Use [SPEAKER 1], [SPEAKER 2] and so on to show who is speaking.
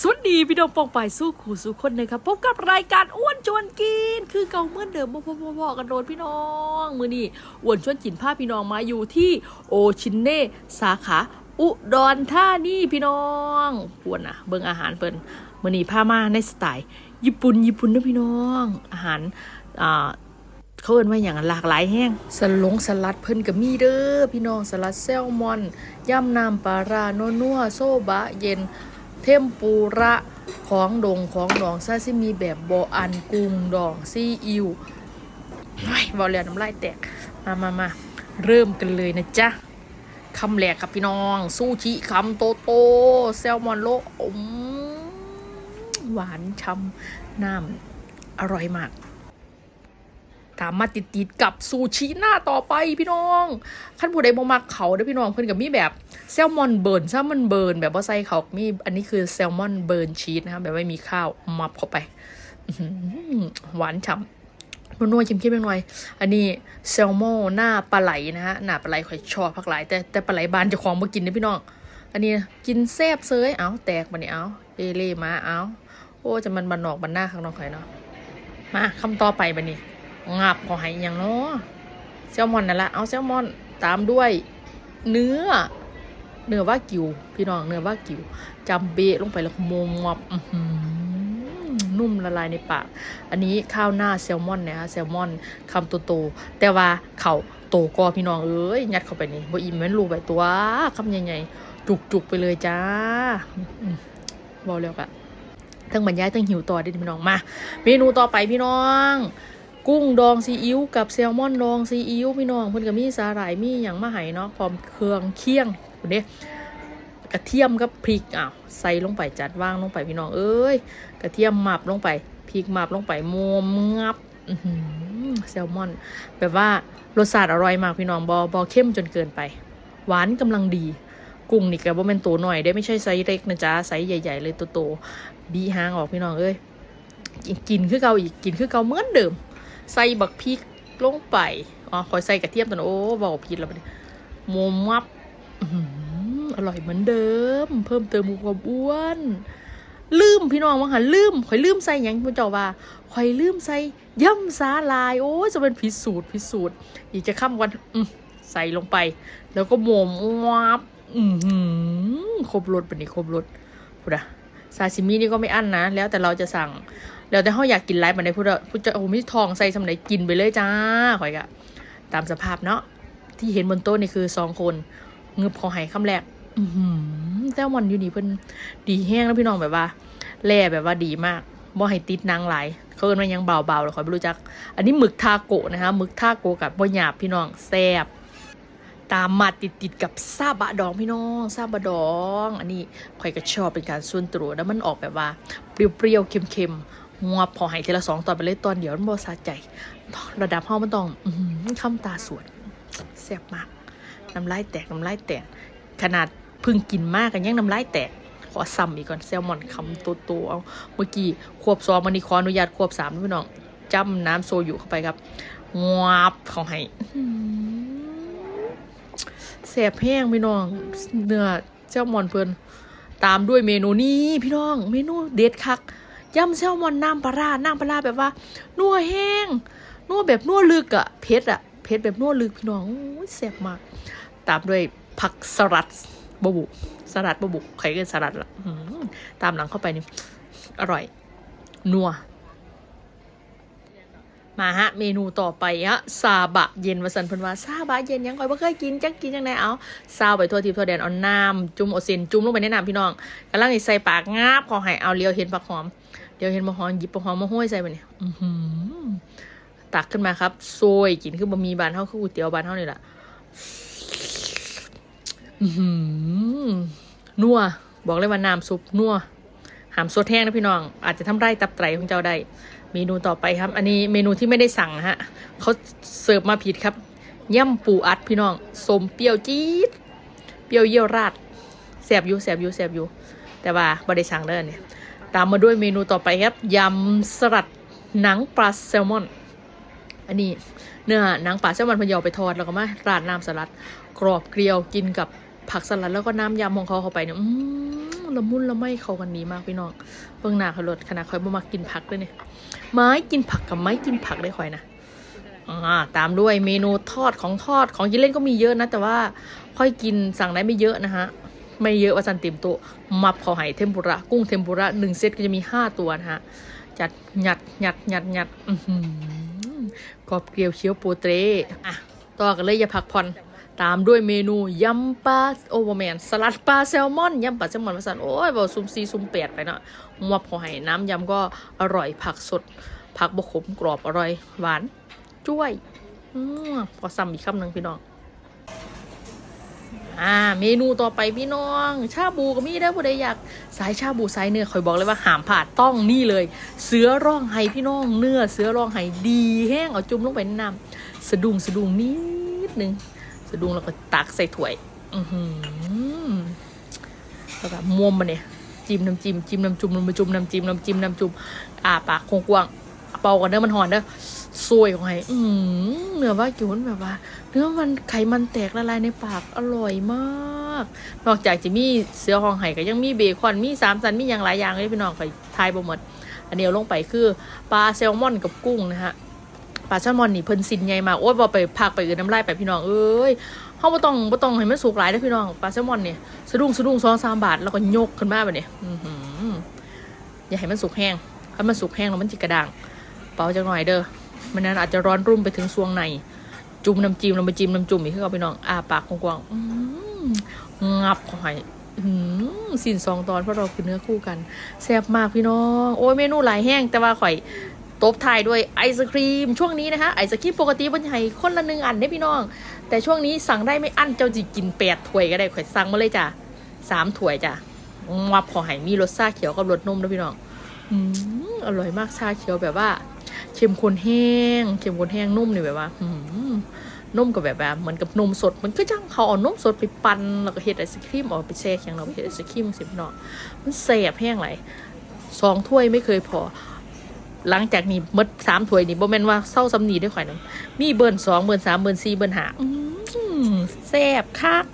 [SPEAKER 1] สวัสดีพี่น้องปองไปายสู้ขู่สู้คนนะครับพบกับรายการอ้วนชวนกิน คือเก่าเหมื่อนเดิมพ่อพ่อๆกันโดนพี่น้องมือนี้อ้วนชวนกินพาพี่น้องมาอยู่ที่โอชินเน่สาขาอุดรธานีพี่น้องปวนอะ เบิ่งอาหารเปิ่นมือนี้พามาในสไตล์ ญี่ปุ่นญี่ปุ่นนะพี่น้อง อาหารอ่าเขาเอิ้นว่าอย่างหลากหลายแห้งสลงสลัดเพิ่นก็มีเด้อพี่น้องสลัดแซลมอนย่ำน้ำปลาร้านัวโซบะเย็น เทมปุระของดงของดองซาซิมีแบบบออันกุ้งดองซีอิวไม่บอเรียนน้ำลายแตก มามามาเริ่มกันเลยนะจ๊ะคำแรกครับพี่น้อง ซูชิคำโตโตแซลมอนโลอมหวานช่ำน้ำอร่อยมาก ตามมาติดติดๆกับซูชิหน้าต่อไปพี่น้องขั้นผู้ใดบ่มักเขาเด้อพี่น้องเพิ่นกับมีแบบแซลมอนเบิร์นแซลมอนเบิร์นแบบว่าใส่เขามีอันนี้คือแซลมอนเบิร์นชีสนะครับแบบไม่มีข้าวมับเข้าไปหวานฉ่ำนัวๆเค็มๆหน่อย อันนี้แซลมอนหน้าปลาไหลนะฮะ หน้าปลาไหลข่อยชอบพักหลาย แต่แต่ปลาไหลบานจะของมากินนะพี่น้อง อันนี้กินแซ่บเซยเอาแตกมาเนี่ยเอาเอเล่มาเอาโอ้จะมันบันนอกบันหน้าข้างนอกข่อยเนาะ มาคำต่อไปบันนี้ งับขอให้อย่างเนาะแซลมอนนั่นละเอาแซลมอนตามด้วย เนื้อ เนื้อว่ากิว พี่น้องเนื้อว่ากิวจำเบะลงไปแล้วโมงงับนุ่มละลายในปาก อันนี้ข้าวหน้าแซลมอนนะฮะแซลมอนคำโตๆแต่ว่าเขาโตก็พี่น้องเอ้ยยัดเข้าไปนี่บ่อิ่มแม่นรูไปตัวคำใหญ่ๆจุกๆไปเลยจ้าบอกแล้วกะทั้งบรรยายทั้งหิวต่อเด้อพี่น้องมา เมนูต่อไปพี่น้อง กุ้งดองซีอิ๊วกับแซลมอนดองซีอิ๊วพี่น้องเพิ่นก็มีสาหร่ายมีอย่างมาให้เนาะพร้อมเครื่องเคี่ยงคนนี้กระเทียมกับพริกอ้าวใส่ลงไปจัดวางลงไปพี่น้องเอ้ยกระเทียมหมับลงไปพริกหมับลงไปมวมงับแซลมอนแบบว่ารสชาติอร่อยมากพี่น้องบอบอเข้มจนเกินไป หวานกำลังดี กุ้งนี่ก็บ่แม่นตัวหน่อยได้ไม่ใช่ไซส์เล็กนะจ๊ะไซส์ใหญ่ ๆ เลยตัวโตบีหางออกพี่น้องเอ้ยกินกินคือเก่าอีกกินคือเก่าเหมือนเดิม ใส่บักพริกลงไปอ๋อคอยใส่กระเทียมตัวนั้นโอ้บอกผิดแล้วบัดนี้โมมับอื้อหือร่อยเหมือนเดิม เพิ่มเติมความอ้วน ลืมพี่น้องว่าหันลืมข่อยลืมใส่ยังคุณเจ้าว่าข่อยลืมใส่ย่ำสาลาย โอ้จะเป็นพิสูจน์พิสูจน์อีกจะข้ามวันอืใส่ลงไป แล้วก็โมมวับอืครบรสแบบนี้ครบรสพูดอะซาซิมินี่ก็ไม่อั้นนะ แล้วแต่เราจะสั่ง แล้วแต่เขาอยากกินไลฟ์มันได้พูดพูดจะโอ้มีทองใส่สำไหนกินไปเลยจ้าข่อยกะตามสภาพเนาะที่เห็นบนโต๊ะนี่คือสองคนเงือบขอให้คำแรกแซลมอนอยู่นี่เพิ่นดีแห้งแล้วพี่น้องแบบว่าแล่แบบว่าดีมากบ่ให้ติดนางหลายเขาเอิ้นว่ายังเบาๆเลยข่อยไม่รู้จัก อันนี้หมึกทาโกะนะคะหมึกทาโกะกับบ่หยาบพี่น้องแซ่บตามมาติดติดๆกับซาบะดองพี่น้องซาบะดอง อันนี้ข่อยก็ชอบเป็นการส่วนตัวแล้วมันออกแบบว่าเปรี้ยวๆเค็มๆ งัวพอหายทีละสองตอนไปเลยตอนเดียวมันบ่สะใจ ระดับห้องมันต้องอือหือคำตาสวดแซ่บมากน้ำลายแตกน้ำลายแตก ขนาดพิ่งกินมากกันยังน้ำลายแตก ขอซ้ำอีกก่อนแซลมอนคำโตๆเอาเมื่อกี้ควบสองมันนี้ขออนุญาตควบสามพี่น้องจ้ำน้ำโซยุเข้าไปครับงวบเขาให้อื้อหือแสบแห้งพี่น้องเนื้อแซลมอนเพิ่นตามด้วยเมนูนี้พี่น้อง เมนูเด็ดคัก ยำแซลมอนน้ำปลาร้าน้ำปลาร้าแบบว่า นัวแห้ง นัวแบบนัวลึกอะเผ็ดอะเผ็ดแบบนัวลึกพี่น้องโอ้ยแซ่บมาก ตามด้วยผักสลัดบบุสลัดบบุใครก็สลัดละตามหลังเข้าไปนี่ อร่อย นัว มาฮะ เมนูต่อไปฮะซาบะเย็นวสันพันว่าซาบะเย็นยังคอยบ่เคยกินจักกินจังไดเอาซาวไปทั่วทิพย์ทั่วแดนเอาน้ำจุ่มเอาเส้นจุ่มลงไปในน้ำพี่น้องกำลังใส่ปากงาบขอให้เอาเลียวเห็นผักหอม เลียวเห็นผักหอมหยิบผักหอมมาห้อยใส่ไปเนี่ยอือหือตักขึ้นมาครับโซยกินคือบะหมี่บานเท่าคือก๋วยเตี๋ยวบานเท่านี่แหละอือหือนัวบอกเลยว่าน้ำซุปนัวหามสดแห้งนะพี่น้อง อาจจะทำไร่ตับไตรของเจ้าได้ เมนูต่อไปครับ อันนี้เมนูที่ไม่ได้สั่งฮะเขาเสิร์ฟมาผิดครับย่ำปูอัดพี่น้องสมเปรี้ยวจี๊ดเปรี้ยวเยี่ยวราดแสบอยู่แสบอยู่แสบอยู่แต่ว่าบ่ได้สั่งเด้อเนี่ย ตามมาด้วยเมนูต่อไปครับยำสลัดหนังปลาแซลมอน อันนี้เนื้อหนังปลาแซลมอนพนอยอาไปทอดแล้วก็มาราดน้ำสลัด กรอบเกลียวกินกับผักสลัดแล้วก็น้ำยำของเขาเข้าไปเนี่ยละมุนละไมเข้ากันดีมากพี่น้องเบิ่งหน้าเขาลดขนาดคอยบ่มักกินผักเลยเนี่ยไม้กินผักกับไม้กินผักได้คอยนะอ่าตามด้วยเมนูทอดของทอดของกินเล่นก็มีเยอะนะ แต่ว่าค่อยกินสั่งได้ไม่เยอะนะฮะ ไม่เยอะว่าจันเต็มโต๊ะมับเขาให้เทมปุระกุ้งเทมปุระหนึ่งเซตก็จะมีห้าตัวนะฮะจัดหยัดหยัดหยัดหยัดกรอบเกลียวเชียวโปเตรอะต่อกันเลยอย่าพักผ่อนตามด้วยเมนูยำปลาโอเวอร์แมนสลัดปลาแซลมอนยำปลาแซลมอนมาสันโอ้ยบอกซุมซีซุมเปียดไปเนาะมับเขาให้น้ำยำก็อร่อยผักสด ผักบกขมกรอบอร่อย หวาน จ้วยอืมพอซ้ำอีกคำหนึ่งพี่น้อง อ่า เมนูต่อไปพี่น้อง ชาบูก็มีได้ผู้ใดอยากสายชาบูสายเนื้อคอยบอกเลยว่าหามผ่าดต้องนี่เลย เสือร่องไห้พี่น้องเนื้อเสือร่องไห้ดีแห้งเอาจุ่มลงไปนน้ำสะดุ้งสะดุ้งนิดนึงสะดุ้งแล้วก็ตักใส่ถ้วย อือหือแล้วก็มวมมาเนี่ยจิ้มน้ำจิ้มจิ้มน้ำจุ่มน้ำจุ่มน้ำจิ้มน้ำจิ้มน้ำจุ่มอ่าปากคงกว้างเป่ากันเด้อมันหอนเด้อ ซวยของไห้อือเนื้อว่ากินแบบว่า เนื้อมันไขมันแตกละลายในปากอร่อยมาก นอกจากจะมีเสือหองไห่ก็ยังมีเบคอนมีสามสันมีอย่างหลายอย่างเลยพี่น้องไปทายบ่หมดอันนี้ลงไปคือปลาแซลมอนกับกุ้งนะฮะปลาแซลมอนนี่เพิ่นสินใหญ่มากโอ้ยพอไปพักไปอื่นน้ำลายไปพี่น้องเอ้ยเฮาบ่ต้องบ่ต้องให้มันสุกหลายนะพี่น้องปลาแซลมอนเนี่ยสะดุ้งสะดุ้งสองสามบาทแล้วก็ยกขึ้นมาแบบนี้อย่าให้มันสุกแห้งถ้ามันสุกแห้งแล้วมันจิกระด้างเป่าจักหน่อยเด้อ ม่นั้นอาจจะร้อนรุ่มไปถึงซวงใน จุ่มน้ำจิ้มเราไปจิ้มน้ำจุ่มอีกคือเอาไปน้องอาปากกว้างๆงับเข้าไปอื้อสินสองตอนเพราะเราคือเนื้อคู่กันแซ่บมากพี่น้อง โอ้ยเมนูหลายแห้งแต่ว่าข่อยตบท้ายด้วยไอศครีม ช่วงนี้นะคะไอศครีมปกติบนไห้คนละหนึ่งอันได้พี่น้อง แต่ช่วงนี้สั่งได้ไม่อั้นเจ้าจิกินแปดถ้วยก็ได้ข่อยสั่งมาเลยจ้ะสามถ้วยจ้ะงับขอให้มีรสชาเขียวกับรสนมด้วยพี่น้องอืมอร่อยมากชาเขียวแบบว่า เข้มข้นแห้งเข้มข้นแห้งนุ่มนี่แบบว่านุ่มกับแบบแบบเหมือนกับนมสดมันก็จังเขาเอานมสดไปปั่นแล้วก็เฮ็ดไอศครีมออกไปแช่แข็งเราไปเฮ็ดไอศครีมสิพี่น้อมันแสบแห้งไหลยสองถ้วยไม่เคยพอ หลังจากนี้มดสามถ้วยนี่บ่แม่นว่าเศร้าสำนีได้ข่อยนั้นมีเบิร์นสองเบิร์นสามเบิร์นสี่เบิร์นห้าแสบคัก